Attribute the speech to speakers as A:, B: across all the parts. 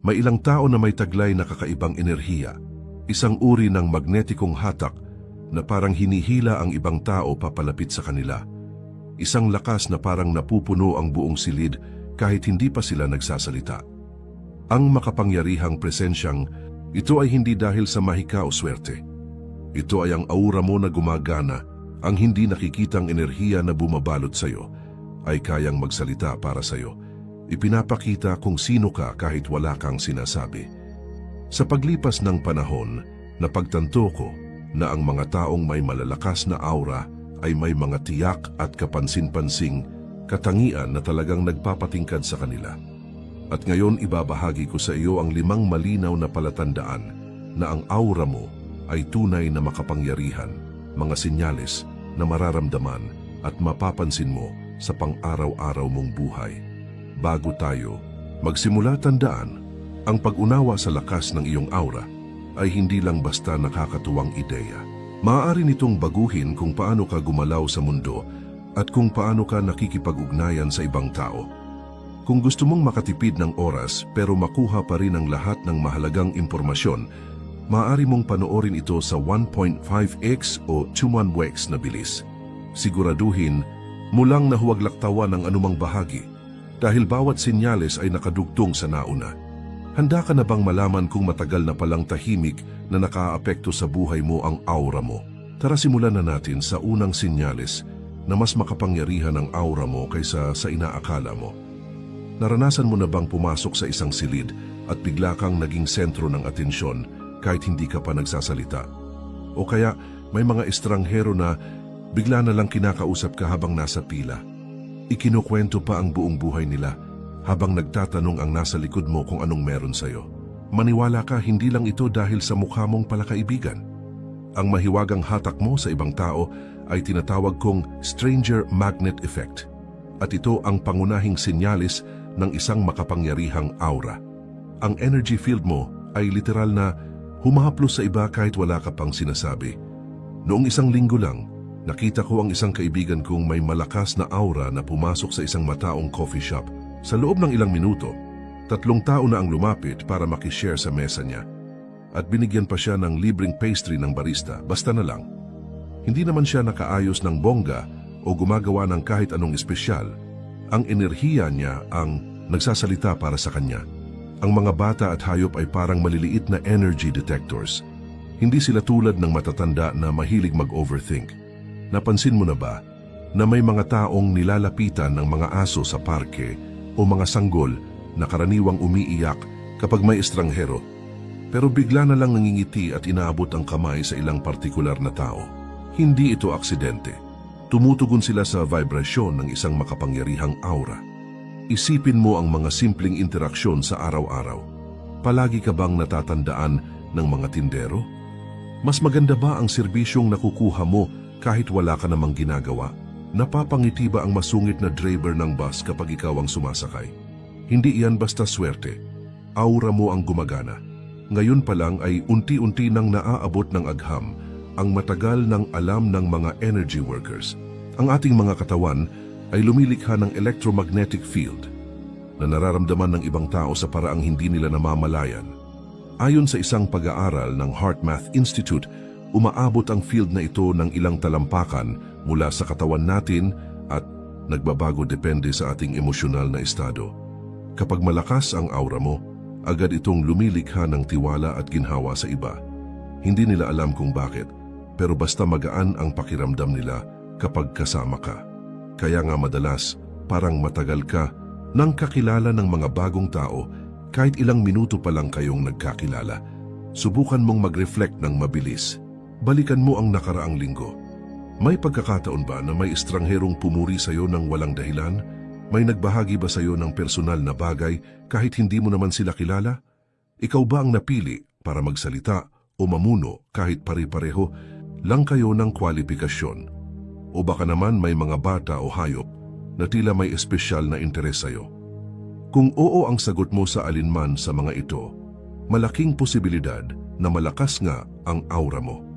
A: May ilang tao na may taglay na kakaibang enerhiya, isang uri ng magnetikong hatak na parang hinihila ang ibang tao papalapit sa kanila. Isang lakas na parang napupuno ang buong silid kahit hindi pa sila nagsasalita. Ang makapangyarihang presensyang ito ay hindi dahil sa mahika o swerte. Ito ay ang aura mo na gumagana, ang hindi nakikitang enerhiya na bumabalot sa iyo ay kayang magsalita para sa iyo. Ipinapakita kung sino ka kahit wala kang sinasabi. Sa paglipas ng panahon, napagtanto ko na ang mga taong may malalakas na aura ay may mga tiyak at kapansin-pansing katangian na talagang nagpapatingkad sa kanila. At ngayon ibabahagi ko sa iyo ang limang malinaw na palatandaan na ang aura mo ay tunay na makapangyarihan, mga sinyales na mararamdaman at mapapansin mo sa pang-araw-araw mong buhay. Bago tayo, magsimula tandaan, ang pag-unawa sa lakas ng iyong aura ay hindi lang basta nakakatuwang ideya. Maaari nitong baguhin kung paano ka gumalaw sa mundo at kung paano ka nakikipag-ugnayan sa ibang tao. Kung gusto mong makatipid ng oras pero makuha pa rin ang lahat ng mahalagang impormasyon, maaari mong panoorin ito sa 1.5x o 2.1x na bilis. Siguraduhin, mulang na huwag laktawan ng anumang bahagi dahil bawat sinyales ay nakadugtong sa nauna. Handa ka na bang malaman kung matagal na palang tahimik na nakaapekto sa buhay mo ang aura mo? Tara simulan na natin sa unang sinyales na mas makapangyarihan ang aura mo kaysa sa inaakala mo. Naranasan mo na bang pumasok sa isang silid at bigla kang naging sentro ng atensyon kahit hindi ka pa nagsasalita? O kaya may mga estranghero na bigla na lang kinakausap ka habang nasa pila? Ikinukwento pa ang buong buhay nila habang nagtatanong ang nasa likod mo kung anong meron sa'yo. Maniwala ka hindi lang ito dahil sa mukha mong palakaibigan. Ang mahiwagang hatak mo sa ibang tao ay tinatawag kong stranger magnet effect. At ito ang pangunahing sinyalis ng isang makapangyarihang aura. Ang energy field mo ay literal na humahaplos sa iba kahit wala ka pang sinasabi. Noong isang linggo lang, nakita ko ang isang kaibigan kong may malakas na aura na pumasok sa isang mataong coffee shop. Sa loob ng ilang minuto, tatlong tao na ang lumapit para makishare sa mesa niya. At binigyan pa siya ng libreng pastry ng barista, basta na lang. Hindi naman siya nakaayos ng bongga o gumagawa ng kahit anong espesyal. Ang enerhiya niya ang nagsasalita para sa kanya. Ang mga bata at hayop ay parang maliliit na energy detectors. Hindi sila tulad ng matatanda na mahilig mag-overthink. Napansin mo na ba na may mga taong nilalapitan ng mga aso sa parke o mga sanggol na karaniwang umiiyak kapag may estranghero pero bigla na lang nangingiti at inaabot ang kamay sa ilang partikular na tao. Hindi ito aksidente. Tumutugon sila sa vibrasyon ng isang makapangyarihang aura. Isipin mo ang mga simpleng interaksyon sa araw-araw. Palagi ka bang natatandaan ng mga tindero? Mas maganda ba ang serbisyong nakukuha mo kahit wala ka namang ginagawa? Napapangiti ba ang masungit na driver ng bus kapag ikaw ang sumasakay? Hindi iyan basta swerte. Aura mo ang gumagana. Ngayon pa lang ay unti-unti nang naaabot ng agham ang matagal ng alam ng mga energy workers. Ang ating mga katawan ay lumilikha ng electromagnetic field na nararamdaman ng ibang tao sa paraang hindi nila namamalayan. Ayon sa isang pag-aaral ng HeartMath Institute, umaabot ang field na ito ng ilang talampakan mula sa katawan natin at nagbabago depende sa ating emosyonal na estado. Kapag malakas ang aura mo, agad itong lumilikha ng tiwala at ginhawa sa iba. Hindi nila alam kung bakit, pero basta magaan ang pakiramdam nila kapag kasama ka. Kaya nga madalas, parang matagal ka nang kakilala ng mga bagong tao kahit ilang minuto pa lang kayong nagkakilala. Subukan mong mag-reflect ng mabilis. Balikan mo ang nakaraang linggo. May pagkakataon ba na may estrangherong pumuri sa'yo ng walang dahilan? May nagbahagi ba sa'yo ng personal na bagay kahit hindi mo naman sila kilala? Ikaw ba ang napili para magsalita o mamuno kahit pare-pareho lang kayo ng kwalifikasyon? O baka naman may mga bata o hayop na tila may espesyal na interes sa'yo? Kung oo ang sagot mo sa alinman sa mga ito, malaking posibilidad na malakas nga ang aura mo.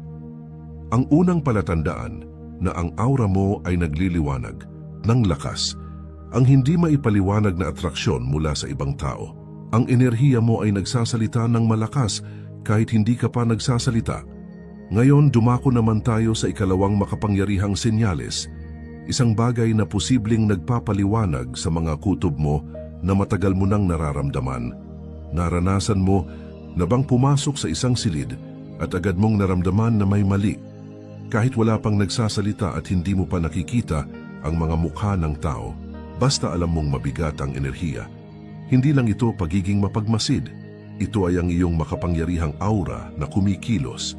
A: Ang unang palatandaan na ang aura mo ay nagliliwanag ng lakas ang hindi maipaliwanag na atraksyon mula sa ibang tao. Ang enerhiya mo ay nagsasalita ng malakas kahit hindi ka pa nagsasalita. Ngayon dumako naman tayo sa ikalawang makapangyarihang senyales, isang bagay na posibleng nagpapaliwanag sa mga kutob mo na matagal mo nang nararamdaman. Naranasan mo na bang pumasok sa isang silid at agad mong naramdaman na may mali. Kahit wala pang nagsasalita at hindi mo pa nakikita ang mga mukha ng tao, basta alam mong mabigat ang enerhiya. Hindi lang ito pagiging mapagmasid, ito ay ang iyong makapangyarihang aura na kumikilos,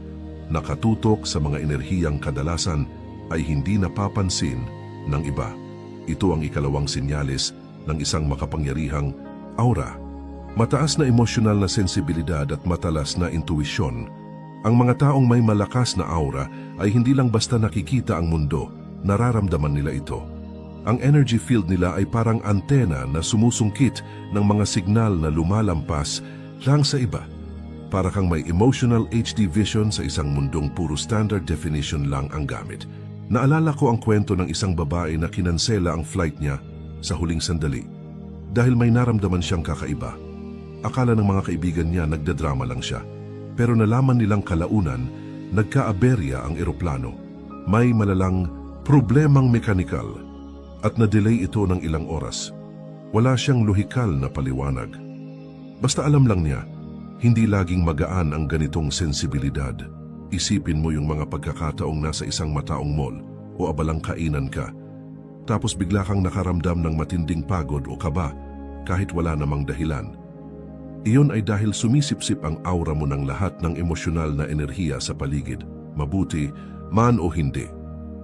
A: nakatutok sa mga enerhiyang kadalasan ay hindi napapansin ng iba. Ito ang ikalawang sinyalis ng isang makapangyarihang aura. Mataas na emosyonal na sensibilidad at matalas na intuisyon. Ang mga taong may malakas na aura ay hindi lang basta nakikita ang mundo, nararamdaman nila ito. Ang energy field nila ay parang antena na sumusungkit ng mga signal na lumalampas lang sa iba. Para kang may emotional HD vision sa isang mundong puro standard definition lang ang gamit. Naalala ko ang kwento ng isang babae na kinansela ang flight niya sa huling sandali dahil may naramdaman siyang kakaiba. Akala ng mga kaibigan niya nagdadrama lang siya. Pero nalaman nilang kalaunan, nagka-aberya ang eroplano. May malalang problemang mekanikal at na-delay ito ng ilang oras. Wala siyang lohikal na paliwanag. Basta alam lang niya, hindi laging magaan ang ganitong sensibilidad. Isipin mo yung mga pagkakataong nasa isang mataong mall o abalang kainan ka. Tapos bigla kang nakaramdam ng matinding pagod o kaba kahit wala namang dahilan. Iyon ay dahil sumisipsip ang aura mo ng lahat ng emosyonal na enerhiya sa paligid, mabuti, man o hindi.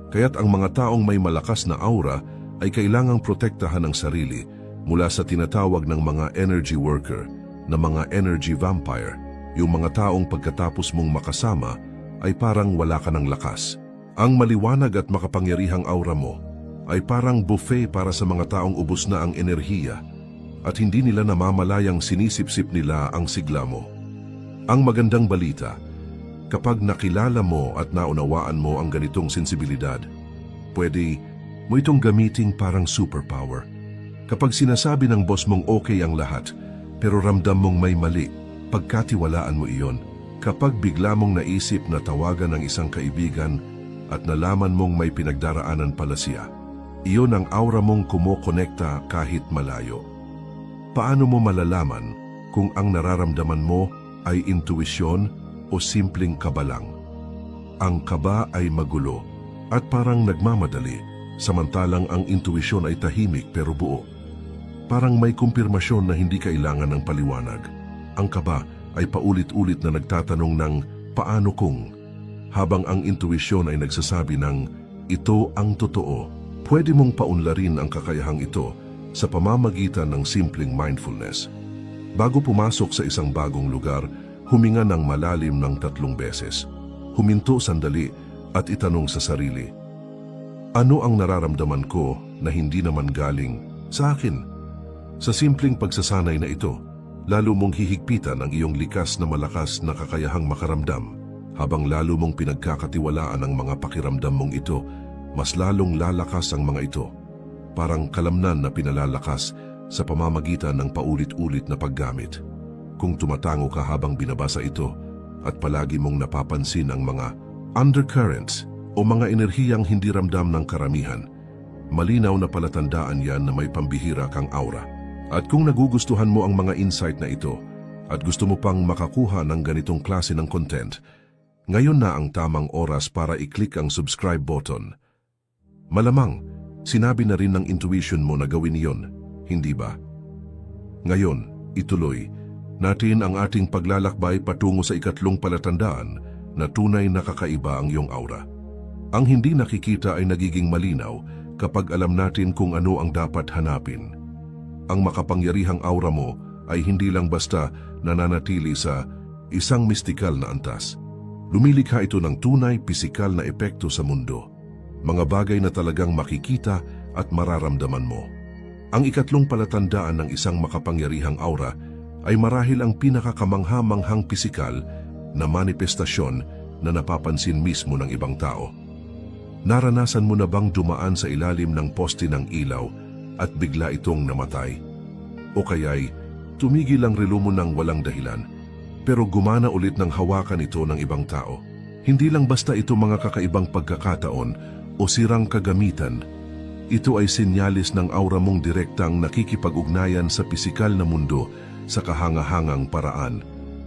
A: Kaya't ang mga taong may malakas na aura ay kailangang protektahan ang sarili mula sa tinatawag ng mga energy worker na mga energy vampire, yung mga taong pagkatapos mong makasama ay parang wala ka ng lakas. Ang maliwanag at makapangyarihang aura mo ay parang buffet para sa mga taong ubos na ang enerhiya at hindi nila namamalayang sinisipsip nila ang sigla mo. Ang magandang balita, kapag nakilala mo at naunawaan mo ang ganitong sensibilidad, pwede mo itong gamiting parang superpower. Kapag sinasabi ng boss mong okay ang lahat, pero ramdam mong may mali, pagkatiwalaan mo iyon. Kapag bigla mong naisip na tawagan ng isang kaibigan at nalaman mong may pinagdaraanan pala siya, iyon ang aura mong kumokonekta kahit malayo. Paano mo malalaman kung ang nararamdaman mo ay intuisyon o simpleng kaba lang? Ang kaba ay magulo at parang nagmamadali, samantalang ang intuisyon ay tahimik pero buo. Parang may kumpirmasyon na hindi kailangan ng paliwanag. Ang kaba ay paulit-ulit na nagtatanong ng paano kung, habang ang intuisyon ay nagsasabi ng ito ang totoo. Pwede mong paunlarin ang kakayahang ito sa pamamagitan ng simpleng mindfulness. Bago pumasok sa isang bagong lugar, huminga ng malalim ng tatlong beses. Huminto sandali at itanong sa sarili, Ano ang nararamdaman ko na hindi naman galing sa akin? Sa simpleng pagsasanay na ito, lalo mong hihigpitan ang iyong likas na malakas na kakayahang makaramdam. Habang lalo mong pinagkakatiwalaan ang mga pakiramdam mong ito, mas lalong lalakas ang mga ito parang kalamnan na pinalalakas sa pamamagitan ng paulit-ulit na paggamit. Kung tumatango ka habang binabasa ito at palagi mong napapansin ang mga undercurrents o mga enerhiyang hindi ramdam ng karamihan, malinaw na palatandaan yan na may pambihira kang aura. At kung nagugustuhan mo ang mga insight na ito at gusto mo pang makakuha ng ganitong klase ng content, ngayon na ang tamang oras para i-click ang subscribe button. Malamang, Sinabi na rin ng intuition mo na gawin iyon, hindi ba? Ngayon, ituloy natin ang ating paglalakbay patungo sa ikatlong palatandaan na tunay na kakaiba ang iyong aura. Ang hindi nakikita ay nagiging malinaw kapag alam natin kung ano ang dapat hanapin. Ang makapangyarihang aura mo ay hindi lang basta nananatili sa isang mistikal na antas. Lumilikha ito ng tunay pisikal na epekto sa mundo mga bagay na talagang makikita at mararamdaman mo. Ang ikatlong palatandaan ng isang makapangyarihang aura ay marahil ang pinakakamangha-manghang pisikal na manifestasyon na napapansin mismo ng ibang tao. Naranasan mo na bang dumaan sa ilalim ng poste ng ilaw at bigla itong namatay? O kaya'y Tumigil ang relo mo ng walang dahilan, pero gumana ulit ng hawakan ito ng ibang tao. Hindi lang basta ito mga kakaibang pagkakataon o sirang kagamitan. Ito ay sinyalis ng aura mong direktang nakikipag-ugnayan sa pisikal na mundo sa kahangahangang paraan.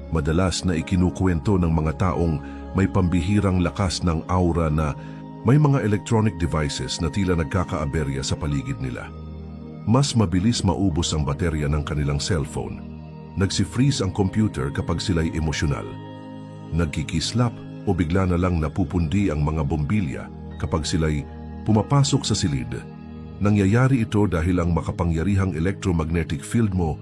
A: Madalas na ikinukwento ng mga taong may pambihirang lakas ng aura na may mga electronic devices na tila nagkakaaberya sa paligid nila. Mas mabilis maubos ang baterya ng kanilang cellphone. Nagsi-freeze ang computer kapag sila'y emosyonal. Nagkikislap o bigla na lang napupundi ang mga bombilya kapag sila'y pumapasok sa silid. Nangyayari ito dahil ang makapangyarihang electromagnetic field mo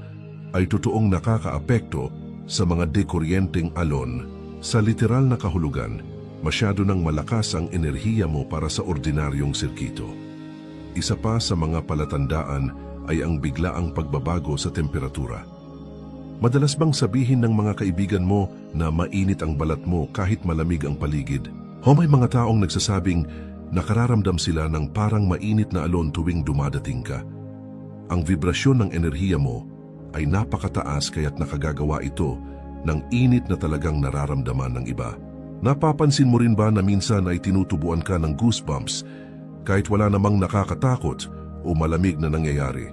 A: ay totoong nakakaapekto sa mga dekuryenteng alon. Sa literal na kahulugan, masyado nang malakas ang enerhiya mo para sa ordinaryong sirkito. Isa pa sa mga palatandaan ay ang biglaang pagbabago sa temperatura. Madalas bang sabihin ng mga kaibigan mo na mainit ang balat mo kahit malamig ang paligid? O may mga taong nagsasabing nakararamdam sila ng parang mainit na alon tuwing dumadating ka? Ang vibrasyon ng enerhiya mo ay napakataas kaya't nakagagawa ito ng init na talagang nararamdaman ng iba. Napapansin mo rin ba na minsan ay tinutubuan ka ng goosebumps kahit wala namang nakakatakot o malamig na nangyayari?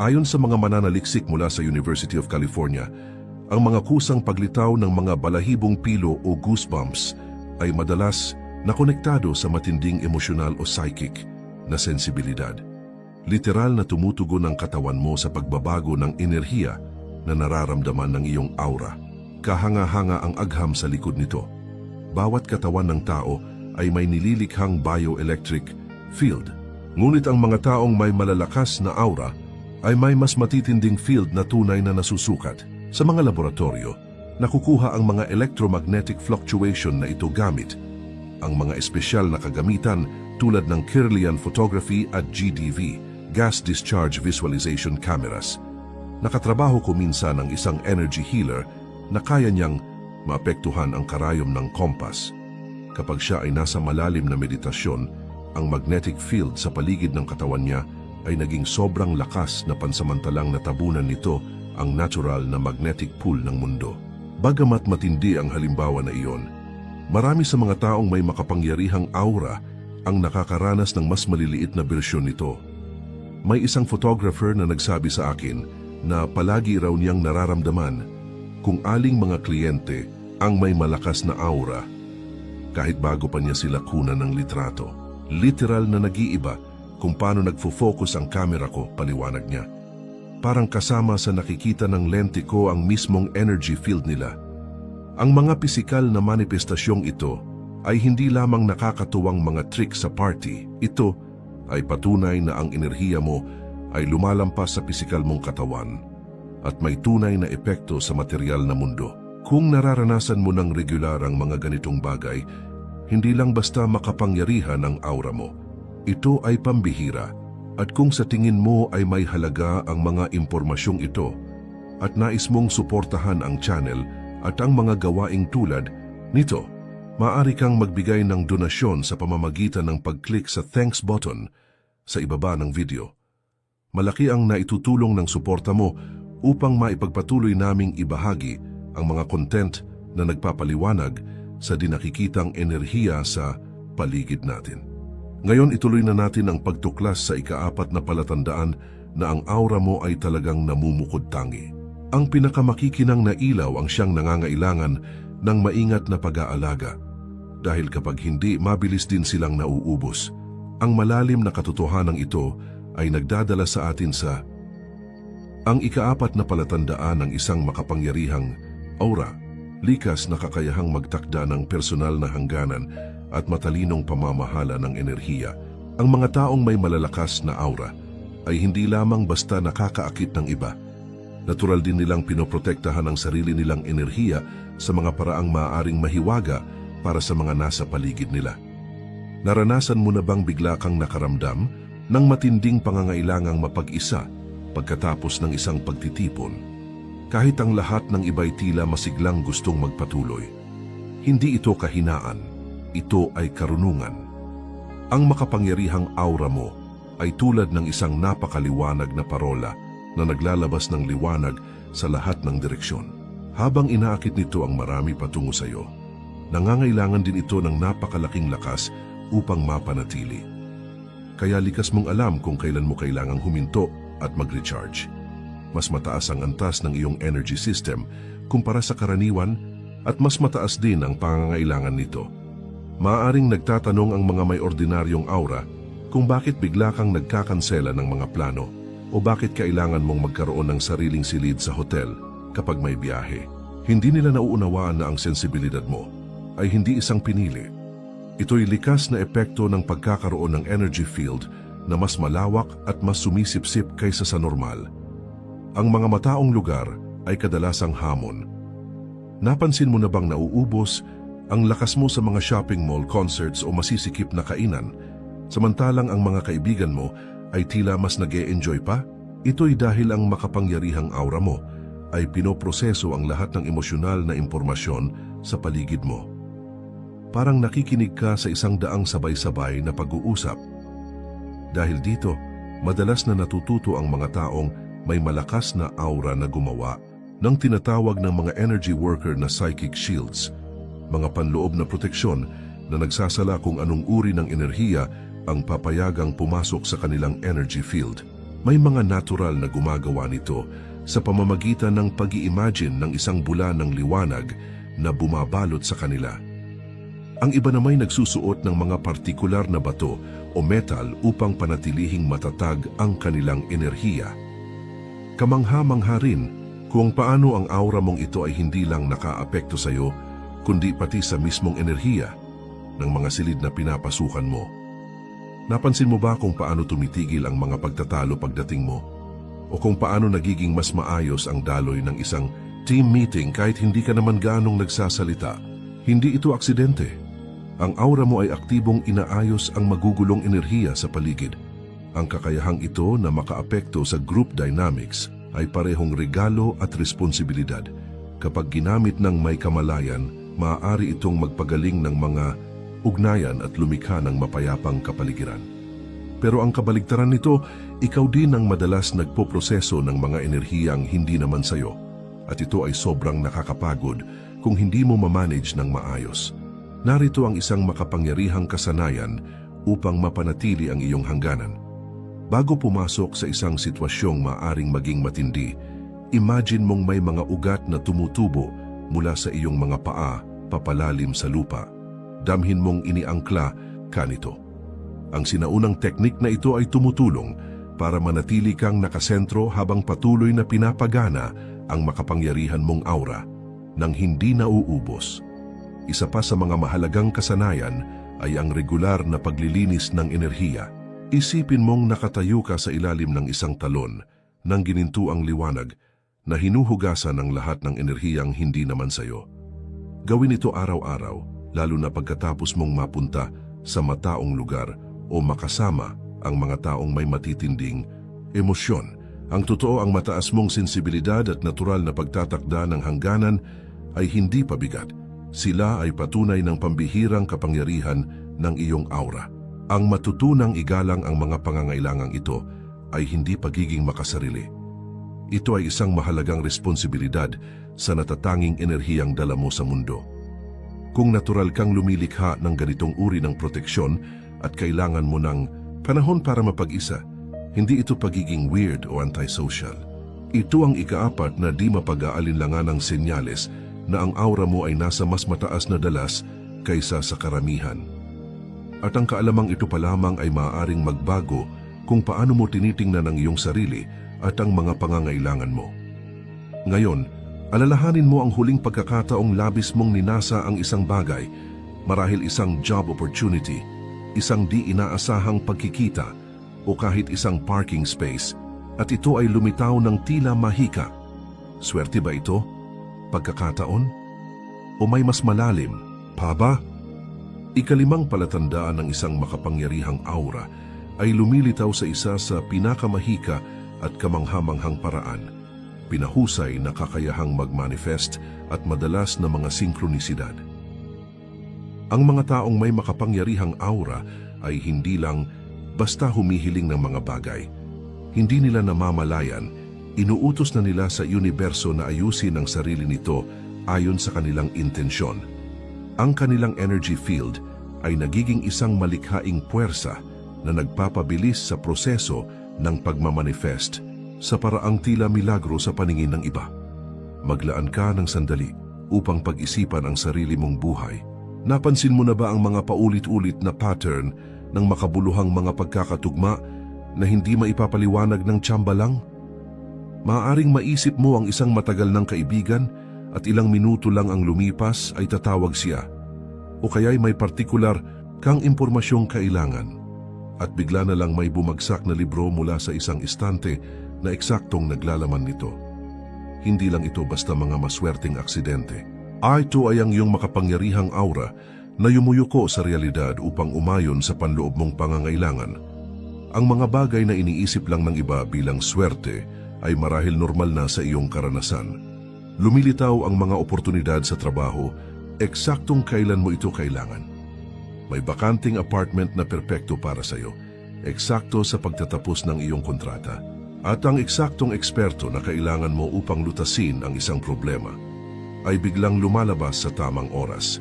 A: Ayon sa mga mananaliksik mula sa University of California, ang mga kusang paglitaw ng mga balahibong pilo o goosebumps ay madalas na konektado sa matinding emosyonal o psychic na sensibilidad. Literal na tumutugon ang katawan mo sa pagbabago ng enerhiya na nararamdaman ng iyong aura. Kahanga-hanga ang agham sa likod nito. Bawat katawan ng tao ay may nililikhang bioelectric field. Ngunit ang mga taong may malalakas na aura ay may mas matitinding field na tunay na nasusukat. Sa mga laboratorio, nakukuha ang mga electromagnetic fluctuation na ito gamit ang mga espesyal na kagamitan tulad ng Kirlian photography at GDV, gas discharge visualization cameras. Nakatrabaho ko minsan ng isang energy healer na kaya niyang maapektuhan ang karayom ng kompas. Kapag siya ay nasa malalim na meditasyon, ang magnetic field sa paligid ng katawan niya ay naging sobrang lakas na pansamantalang natabunan nito ang natural na magnetic pull ng mundo. Bagamat matindi ang halimbawa na iyon, marami sa mga taong may makapangyarihang aura ang nakakaranas ng mas maliliit na bersyon nito. May isang photographer na nagsabi sa akin na palagi raw niyang nararamdaman kung aling mga kliyente ang may malakas na aura kahit bago pa niya sila kunan ng litrato. Literal na nag-iiba kung paano nagfo-focus ang camera ko, paliwanag niya. Parang kasama sa nakikita ng lente ko ang mismong energy field nila. Ang mga pisikal na manifestasyong ito ay hindi lamang nakakatuwang mga trick sa party. Ito ay patunay na ang enerhiya mo ay lumalampas sa pisikal mong katawan at may tunay na epekto sa material na mundo. Kung nararanasan mo ng regular ang mga ganitong bagay, hindi lang basta makapangyarihan ang aura mo. Ito ay pambihira at kung sa tingin mo ay may halaga ang mga impormasyong ito at nais mong suportahan ang channel at ang mga gawaing tulad nito, maaari kang magbigay ng donasyon sa pamamagitan ng pag-click sa thanks button sa ibaba ng video. Malaki ang naitutulong ng suporta mo upang maipagpatuloy naming ibahagi ang mga content na nagpapaliwanag sa dinakikitang enerhiya sa paligid natin. Ngayon ituloy na natin ang pagtuklas sa ikaapat na palatandaan na ang aura mo ay talagang namumukod tangi. Ang pinakamakikinang na ilaw ang siyang nangangailangan ng maingat na pag-aalaga. Dahil kapag hindi, mabilis din silang nauubos. Ang malalim na katotohanan ito ay nagdadala sa atin sa ang ikaapat na palatandaan ng isang makapangyarihang aura, likas na kakayahang magtakda ng personal na hangganan at matalinong pamamahala ng enerhiya. Ang mga taong may malalakas na aura ay hindi lamang basta nakakaakit ng iba. Natural din nilang pinoprotektahan ang sarili nilang enerhiya sa mga paraang maaaring mahiwaga para sa mga nasa paligid nila. Naranasan mo na bang bigla kang nakaramdam ng matinding pangangailangang mapag-isa pagkatapos ng isang pagtitipon? Kahit ang lahat ng iba'y tila masiglang gustong magpatuloy. Hindi ito kahinaan ito ay karunungan. Ang makapangyarihang aura mo ay tulad ng isang napakaliwanag na parola na naglalabas ng liwanag sa lahat ng direksyon. Habang inaakit nito ang marami patungo sa iyo, nangangailangan din ito ng napakalaking lakas upang mapanatili. Kaya likas mong alam kung kailan mo kailangang huminto at mag-recharge. Mas mataas ang antas ng iyong energy system kumpara sa karaniwan at mas mataas din ang pangangailangan nito. Maaring nagtatanong ang mga may ordinaryong aura kung bakit bigla kang nagkakansela ng mga plano o bakit kailangan mong magkaroon ng sariling silid sa hotel kapag may biyahe. Hindi nila nauunawaan na ang sensibilidad mo ay hindi isang pinili. Ito'y likas na epekto ng pagkakaroon ng energy field na mas malawak at mas sumisipsip kaysa sa normal. Ang mga mataong lugar ay kadalasang hamon. Napansin mo na bang nauubos ang lakas mo sa mga shopping mall, concerts o masisikip na kainan, samantalang ang mga kaibigan mo ay tila mas nag enjoy pa? Ito'y dahil ang makapangyarihang aura mo ay pinoproseso ang lahat ng emosyonal na impormasyon sa paligid mo. Parang nakikinig ka sa isang daang sabay-sabay na pag-uusap. Dahil dito, madalas na natututo ang mga taong may malakas na aura na gumawa ng tinatawag ng mga energy worker na psychic shields, mga panloob na proteksyon na nagsasala kung anong uri ng enerhiya ang papayagang pumasok sa kanilang energy field. May mga natural na gumagawa nito sa pamamagitan ng pag imagine ng isang bula ng liwanag na bumabalot sa kanila. Ang iba namay nagsusuot ng mga partikular na bato o metal upang panatilihing matatag ang kanilang enerhiya. Kamangha-mangha rin kung paano ang aura mong ito ay hindi lang nakaapekto sa iyo, kundi pati sa mismong enerhiya ng mga silid na pinapasukan mo. Napansin mo ba kung paano tumitigil ang mga pagtatalo pagdating mo? O kung paano nagiging mas maayos ang daloy ng isang team meeting kahit hindi ka naman ganong nagsasalita? Hindi ito aksidente. Ang aura mo ay aktibong inaayos ang magugulong enerhiya sa paligid. Ang kakayahang ito na makaapekto sa group dynamics ay parehong regalo at responsibilidad. Kapag ginamit ng may kamalayan, maaari itong magpagaling ng mga ugnayan at lumikha ng mapayapang kapaligiran. Pero ang kabaligtaran nito, ikaw din ang madalas nagpoproseso ng mga enerhiyang hindi naman sayo. At ito ay sobrang nakakapagod kung hindi mo mamanage ng maayos. Narito ang isang makapangyarihang kasanayan upang mapanatili ang iyong hangganan. Bago pumasok sa isang sitwasyong maaring maging matindi, imagine mong may mga ugat na tumutubo mula sa iyong mga paa papalalim sa lupa. Damhin mong iniangkla kanito. Ang sinaunang teknik na ito ay tumutulong para manatili kang nakasentro habang patuloy na pinapagana ang makapangyarihan mong aura nang hindi nauubos. Isa pa sa mga mahalagang kasanayan ay ang regular na paglilinis ng enerhiya. Isipin mong nakatayo ka sa ilalim ng isang talon ng ginintuang liwanag na hinuhugasan ang lahat ng enerhiyang hindi naman sayo. Gawin ito araw-araw, lalo na pagkatapos mong mapunta sa mataong lugar o makasama ang mga taong may matitinding emosyon. Ang totoo ang mataas mong sensibilidad at natural na pagtatakda ng hangganan ay hindi pabigat. Sila ay patunay ng pambihirang kapangyarihan ng iyong aura. Ang matutunang igalang ang mga pangangailangang ito ay hindi pagiging makasarili. Ito ay isang mahalagang responsibilidad sa natatanging enerhiyang dala mo sa mundo. Kung natural kang lumilikha ng ganitong uri ng proteksyon at kailangan mo ng panahon para mapag-isa, hindi ito pagiging weird o antisocial. Ito ang ikaapat na di mapag-aalinlangan ng senyales na ang aura mo ay nasa mas mataas na dalas kaysa sa karamihan. At ang kaalamang ito pa lamang ay maaaring magbago kung paano mo tinitingnan ang iyong sarili at ang mga pangangailangan mo. Ngayon, alalahanin mo ang huling pagkakataong labis mong ninasa ang isang bagay, marahil isang job opportunity, isang di inaasahang pagkikita, o kahit isang parking space, at ito ay lumitaw ng tila mahika. Swerte ba ito? Pagkakataon? O may mas malalim? Pa ba? Ikalimang palatandaan ng isang makapangyarihang aura ay lumilitaw sa isa sa pinakamahika at kamanghamanghang paraan, pinahusay na kakayahang magmanifest at madalas na mga sinkronisidad. Ang mga taong may makapangyarihang aura ay hindi lang basta humihiling ng mga bagay. Hindi nila namamalayan Inuutos na nila sa universo na ayusin ang sarili nito ayon sa kanilang intensyon. Ang kanilang energy field ay nagiging isang malikhaing puwersa na nagpapabilis sa proseso ng pagmamanifest sa paraang tila milagro sa paningin ng iba. Maglaan ka ng sandali upang pag-isipan ang sarili mong buhay. Napansin mo na ba ang mga paulit-ulit na pattern ng makabuluhang mga pagkakatugma na hindi maipapaliwanag ng tsamba lang? Maaaring maisip mo ang isang matagal ng kaibigan at ilang minuto lang ang lumipas ay tatawag siya. O kaya'y may partikular kang impormasyong kailangan. At bigla na lang may bumagsak na libro mula sa isang istante na eksaktong naglalaman nito. Hindi lang ito basta mga maswerteng aksidente. Ito ay ang iyong makapangyarihang aura na yumuyuko sa realidad upang umayon sa panloob mong pangangailangan. Ang mga bagay na iniisip lang ng iba bilang swerte ay marahil normal na sa iyong karanasan. Lumilitaw ang mga oportunidad sa trabaho, eksaktong kailan mo ito kailangan. May bakanting apartment na perpekto para sa iyo, eksakto sa pagtatapos ng iyong kontrata, at ang eksaktong eksperto na kailangan mo upang lutasin ang isang problema ay biglang lumalabas sa tamang oras.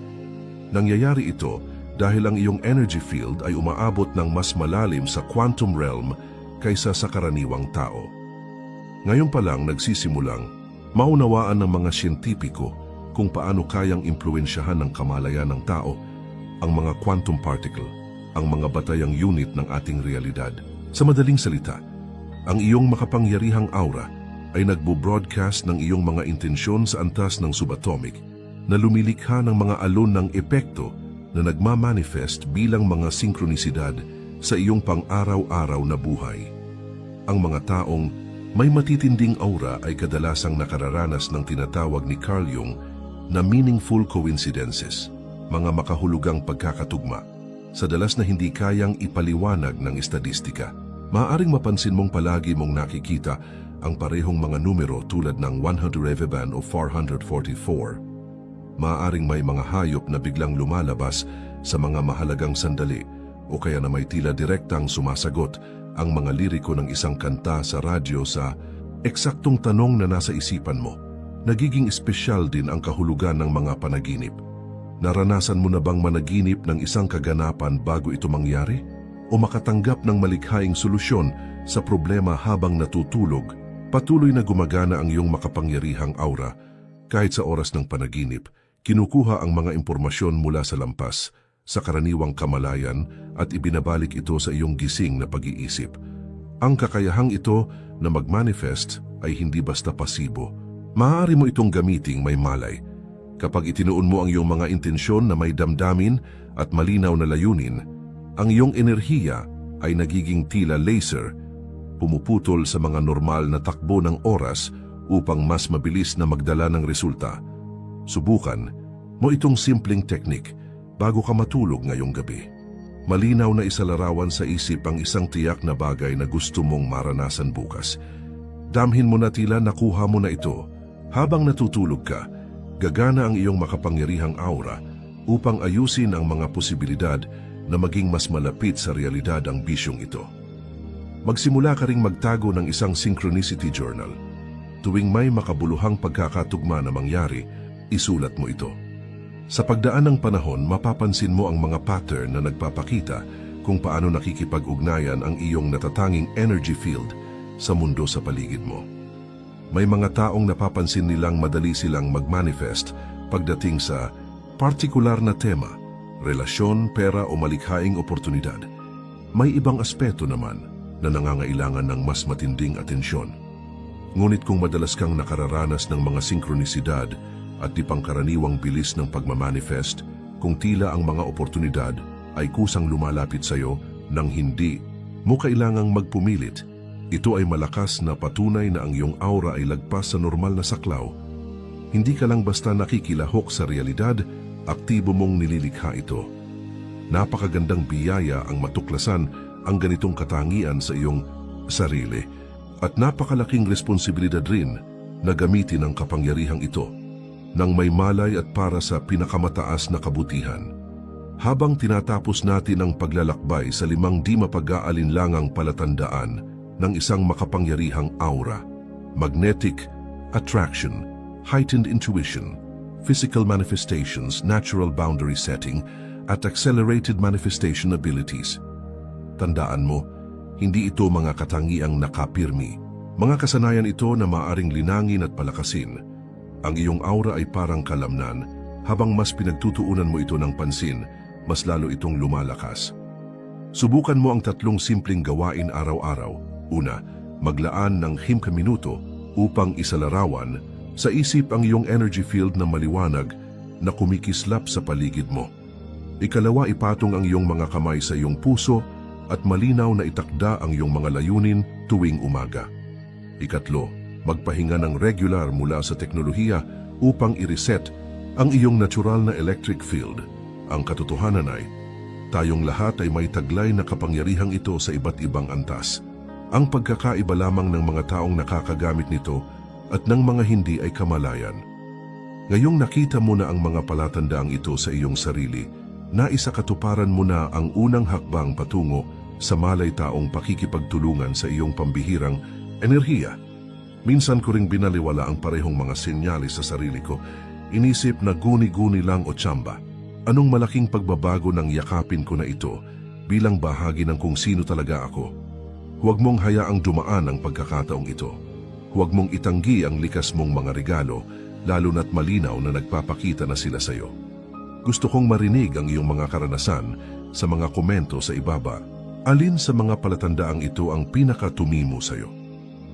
A: Nangyayari ito dahil ang iyong energy field ay umaabot ng mas malalim sa quantum realm kaysa sa karaniwang tao. Ngayon pa lang nagsisimulang maunawaan ng mga siyentipiko kung paano kayang impluensyahan ng kamalayan ng tao ang mga quantum particle, ang mga batayang unit ng ating realidad. Sa madaling salita, ang iyong makapangyarihang aura ay nagbo-broadcast ng iyong mga intensyon sa antas ng subatomic na lumilikha ng mga alon ng epekto na nagmamanifest bilang mga sinkronisidad sa iyong pang-araw-araw na buhay. Ang mga taong may matitinding aura ay kadalasang nakararanas ng tinatawag ni Carl Jung na meaningful coincidences, mga makahulugang pagkakatugma, sa dalas na hindi kayang ipaliwanag ng estadistika. Maaring mapansin mong palagi mong nakikita ang parehong mga numero tulad ng 111 o 444. Maaring may mga hayop na biglang lumalabas sa mga mahalagang sandali o kaya na may tila direktang sumasagot ang mga liriko ng isang kanta sa radyo sa eksaktong tanong na nasa isipan mo. Nagiging espesyal din ang kahulugan ng mga panaginip. Naranasan mo na bang managinip ng isang kaganapan bago ito mangyari? O makatanggap ng malikhaing solusyon sa problema habang natutulog? Patuloy na gumagana ang iyong makapangyarihang aura. Kahit sa oras ng panaginip, kinukuha ang mga impormasyon mula sa lampas, sa karaniwang kamalayan at ibinabalik ito sa iyong gising na pag-iisip. Ang kakayahang ito na mag-manifest ay hindi basta pasibo. Maaari mo itong gamiting may malay. Kapag itinuon mo ang iyong mga intensyon na may damdamin at malinaw na layunin, ang iyong enerhiya ay nagiging tila laser, pumuputol sa mga normal na takbo ng oras upang mas mabilis na magdala ng resulta. Subukan mo itong simpleng teknik bago ka matulog ngayong gabi. Malinaw na isalarawan sa isip ang isang tiyak na bagay na gusto mong maranasan bukas. Damhin mo na tila nakuha mo na ito. Habang natutulog ka, gagana ang iyong makapangyarihang aura upang ayusin ang mga posibilidad na maging mas malapit sa realidad ang bisyong ito. Magsimula ka ring magtago ng isang synchronicity journal. Tuwing may makabuluhang pagkakatugma na mangyari, isulat mo ito. Sa pagdaan ng panahon, mapapansin mo ang mga pattern na nagpapakita kung paano nakikipag-ugnayan ang iyong natatanging energy field sa mundo sa paligid mo. May mga taong napapansin nilang madali silang mag-manifest pagdating sa partikular na tema, relasyon, pera o malikhaing oportunidad. May ibang aspeto naman na nangangailangan ng mas matinding atensyon. Ngunit kung madalas kang nakararanas ng mga sinkronisidad at di pangkaraniwang bilis ng pagmamanifest, kung tila ang mga oportunidad ay kusang lumalapit sa iyo nang hindi mo kailangang magpumilit, ito ay malakas na patunay na ang iyong aura ay lagpas sa normal na saklaw. Hindi ka lang basta nakikilahok sa realidad, aktibo mong nililikha ito. Napakagandang biyaya ang matuklasan ang ganitong katangian sa iyong sarili at napakalaking responsibilidad rin na gamitin ang kapangyarihang ito nang may malay at para sa pinakamataas na kabutihan. Habang tinatapos natin ang paglalakbay sa limang di mapag-aalinlangang palatandaan ng isang makapangyarihang aura, magnetic, attraction, heightened intuition, physical manifestations, natural boundary setting, at accelerated manifestation abilities. Tandaan mo, hindi ito mga katangiang nakapirmi. Mga kasanayan ito na maaring linangin at palakasin. Ang iyong aura ay parang kalamnan, habang mas pinagtutuunan mo ito ng pansin, mas lalo itong lumalakas. Subukan mo ang tatlong simpleng gawain araw-araw. Una, maglaan ng himka minuto upang isalarawan sa isip ang iyong energy field na maliwanag na kumikislap sa paligid mo. Ikalawa, ipatong ang iyong mga kamay sa iyong puso at malinaw na itakda ang iyong mga layunin tuwing umaga. Ikatlo, magpahinga ng regular mula sa teknolohiya upang i-reset ang iyong natural na electric field. Ang katotohanan ay, tayong lahat ay may taglay na kapangyarihang ito sa iba't ibang antas. Ang pagkakaiba lamang ng mga taong nakakagamit nito at ng mga hindi ay kamalayan. Ngayong nakita mo na ang mga palatandaang ito sa iyong sarili, naisa katuparan mo na ang unang hakbang patungo sa malay taong pakikipagtulungan sa iyong pambihirang enerhiya. Minsan ko ring binaliwala ang parehong mga senyalis sa sarili ko. Inisip na guni-guni lang o tsamba. Anong malaking pagbabago ng yakapin ko na ito bilang bahagi ng kung sino talaga ako? Huwag mong hayaang dumaan ang pagkakataong ito. Huwag mong itanggi ang likas mong mga regalo, lalo na't malinaw na nagpapakita na sila sa iyo. Gusto kong marinig ang iyong mga karanasan sa mga komento sa ibaba. Alin sa mga palatandaang ito ang pinakatumimo sa iyo?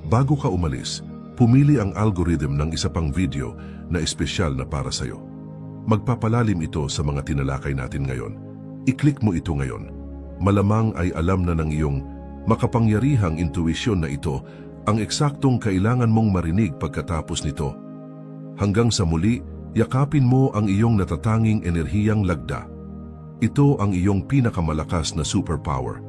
A: Bago ka umalis, pumili ang algorithm ng isa pang video na espesyal na para sa iyo. Magpapalalim ito sa mga tinalakay natin ngayon. I-click mo ito ngayon. Malamang ay alam na ng iyong makapangyarihang intuisyon na ito ang eksaktong kailangan mong marinig pagkatapos nito. Hanggang sa muli, yakapin mo ang iyong natatanging enerhiyang lagda. Ito ang iyong pinakamalakas na superpower